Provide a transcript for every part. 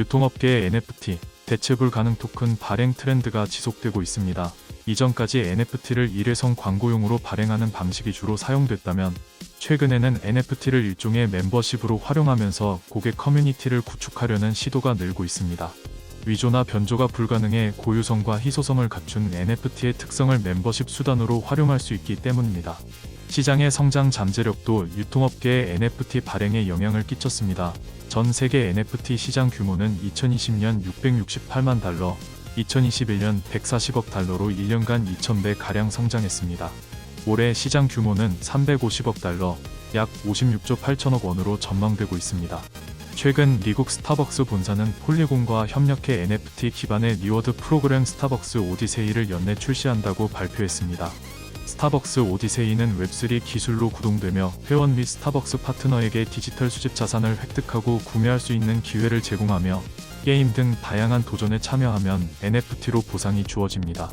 유통업계의 NFT, 대체 불 가능 토큰 발행 트렌드가 지속되고 있습니다. 이전까지 NFT를 일회성 광고용으로 발행하는 방식이 주로 사용됐다면 최근에는 NFT를 일종의 멤버십으로 활용하면서 고객 커뮤니티를 구축하려는 시도가 늘고 있습니다. 위조나 변조가 불가능해 고유성과 희소성을 갖춘 NFT의 특성을 멤버십 수단으로 활용할 수 있기 때문입니다. 시장의 성장 잠재력도 유통업계의 NFT 발행에 영향을 끼쳤습니다. 전 세계 NFT 시장 규모는 2020년 668만 달러, 2021년 140억 달러로 1년간 2,000배 가량 성장했습니다. 올해 시장 규모는 350억 달러, 약 56조 8천억 원으로 전망되고 있습니다. 최근 미국 스타벅스 본사는 폴리곤과 협력해 NFT 기반의 리워드 프로그램 스타벅스 오디세이를 연내 출시한다고 발표했습니다. 스타벅스 오디세이는 웹3 기술로 구동되며 회원 및 스타벅스 파트너에게 디지털 수집 자산을 획득하고 구매할 수 있는 기회를 제공하며 게임 등 다양한 도전에 참여하면 NFT로 보상이 주어집니다.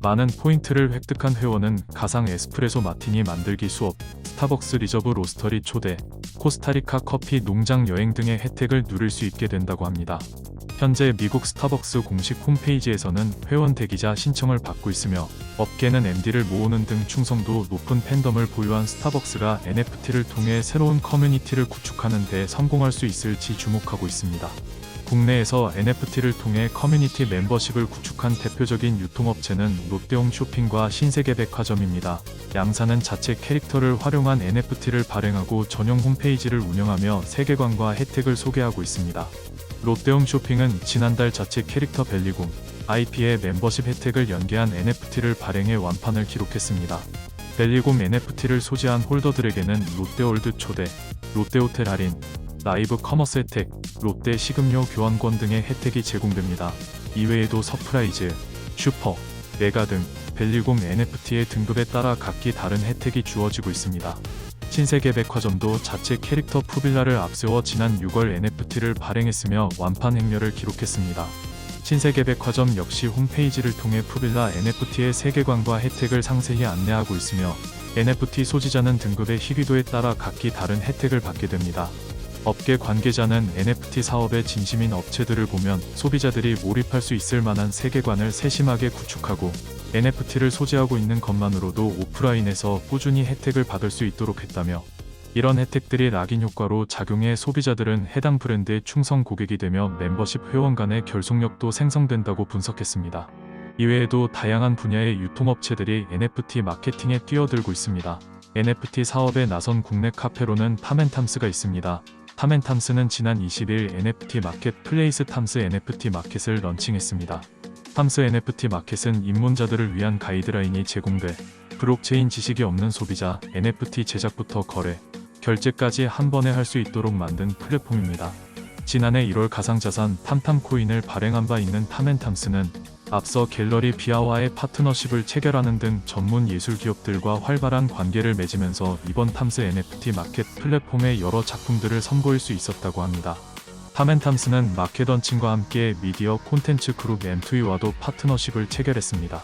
많은 포인트를 획득한 회원은 가상 에스프레소 마티니 만들기 수업, 스타벅스 리저브 로스터리 초대, 코스타리카 커피 농장 여행 등의 혜택을 누릴 수 있게 된다고 합니다. 현재 미국 스타벅스 공식 홈페이지에서는 회원 대기자 신청을 받고 있으며 업계는 MD를 모으는 등 충성도 높은 팬덤을 보유한 스타벅스가 NFT를 통해 새로운 커뮤니티를 구축하는 데 성공할 수 있을지 주목하고 있습니다. 국내에서 NFT를 통해 커뮤니티 멤버십을 구축한 대표적인 유통업체는 롯데홈 쇼핑과 신세계 백화점입니다. 양사는 자체 캐릭터를 활용한 NFT를 발행하고 전용 홈페이지를 운영하며 세계관과 혜택을 소개하고 있습니다. 롯데홈 쇼핑은 지난달 자체 캐릭터 벨리곰, IP의 멤버십 혜택을 연계한 NFT를 발행해 완판을 기록했습니다. 벨리곰 NFT를 소지한 홀더들에게는 롯데월드 초대, 롯데호텔 할인, 라이브 커머스 혜택, 롯데 식음료 교환권 등의 혜택이 제공됩니다. 이외에도 서프라이즈, 슈퍼, 메가 등 벨리곰 NFT의 등급에 따라 각기 다른 혜택이 주어지고 있습니다. 신세계 백화점도 자체 캐릭터 푸빌라를 앞세워 지난 6월 NFT를 발행했으며 완판 행렬을 기록했습니다. 신세계 백화점 역시 홈페이지를 통해 푸빌라 NFT의 세계관과 혜택을 상세히 안내하고 있으며 NFT 소지자는 등급의 희귀도에 따라 각기 다른 혜택을 받게 됩니다. 업계 관계자는 NFT 사업에 진심인 업체들을 보면 소비자들이 몰입할 수 있을 만한 세계관을 세심하게 구축하고 NFT를 소지하고 있는 것만으로도 오프라인에서 꾸준히 혜택을 받을 수 있도록 했다며 이런 혜택들이 락인 효과로 작용해 소비자들은 해당 브랜드의 충성 고객이 되며 멤버십 회원 간의 결속력도 생성된다고 분석했습니다. 이외에도 다양한 분야의 유통업체들이 NFT 마케팅에 뛰어들고 있습니다. NFT 사업에 나선 국내 카페로는 타멘탐스가 있습니다. 타멘탐스는 지난 20일 NFT 마켓 플레이스 탐스 NFT 마켓을 런칭했습니다. 탐스 NFT 마켓은 입문자들을 위한 가이드라인이 제공돼 블록체인 지식이 없는 소비자 NFT 제작부터 거래, 결제까지 한 번에 할 수 있도록 만든 플랫폼입니다. 지난해 1월 가상자산 탐탐코인을 발행한 바 있는 타멘탐스는 앞서 갤러리 비아와의 파트너십을 체결하는 등 전문 예술 기업들과 활발한 관계를 맺으면서 이번 탐스 NFT 마켓 플랫폼에 여러 작품들을 선보일 수 있었다고 합니다. 타멘탐스는 마켓런칭과 함께 미디어 콘텐츠 그룹 M2E와도 파트너십을 체결했습니다.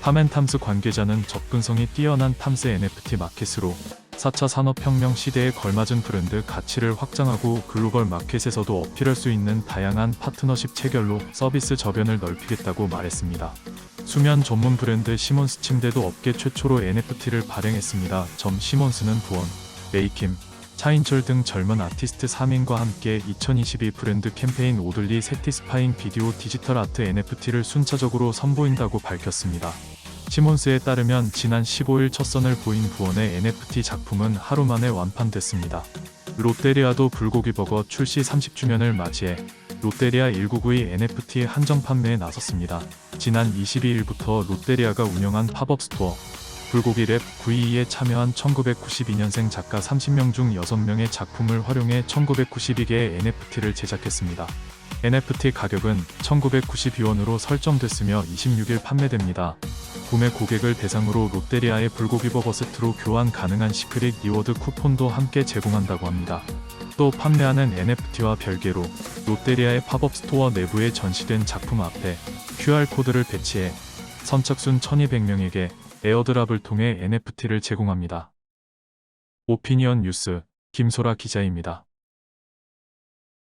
타멘탐스 관계자는 접근성이 뛰어난 탐스 NFT 마켓으로 4차 산업혁명 시대에 걸맞은 브랜드 가치를 확장하고 글로벌 마켓에서도 어필할 수 있는 다양한 파트너십 체결로 서비스 저변을 넓히겠다고 말했습니다. 수면 전문 브랜드 시몬스 침대도 업계 최초로 NFT를 발행했습니다. 점 시몬스는 부원, 메이킴, 차인철 등 젊은 아티스트 3인과 함께 2022 브랜드 캠페인 오들리 세티스파잉 비디오 디지털 아트 NFT를 순차적으로 선보인다고 밝혔습니다. 시몬스에 따르면 지난 15일 첫 선을 보인 부원의 NFT 작품은 하루 만에 완판됐습니다. 롯데리아도 불고기 버거 출시 30주년을 맞이해 롯데리아 1992 NFT 한정 판매에 나섰습니다. 지난 22일부터 롯데리아가 운영한 팝업 스토어 불고기 랩 922에 참여한 1992년생 작가 30명 중 6명의 작품을 활용해 1992개의 NFT를 제작했습니다. NFT 가격은 1992원으로 설정됐으며 26일 판매됩니다. 구매 고객을 대상으로 롯데리아의 불고기 버거 세트로 교환 가능한 시크릿 리워드 쿠폰도 함께 제공한다고 합니다. 또 판매하는 NFT와 별개로 롯데리아의 팝업 스토어 내부에 전시된 작품 앞에 QR코드를 배치해 선착순 1200명에게 에어드랍을 통해 NFT를 제공합니다. 오피니언 뉴스 김소라 기자입니다.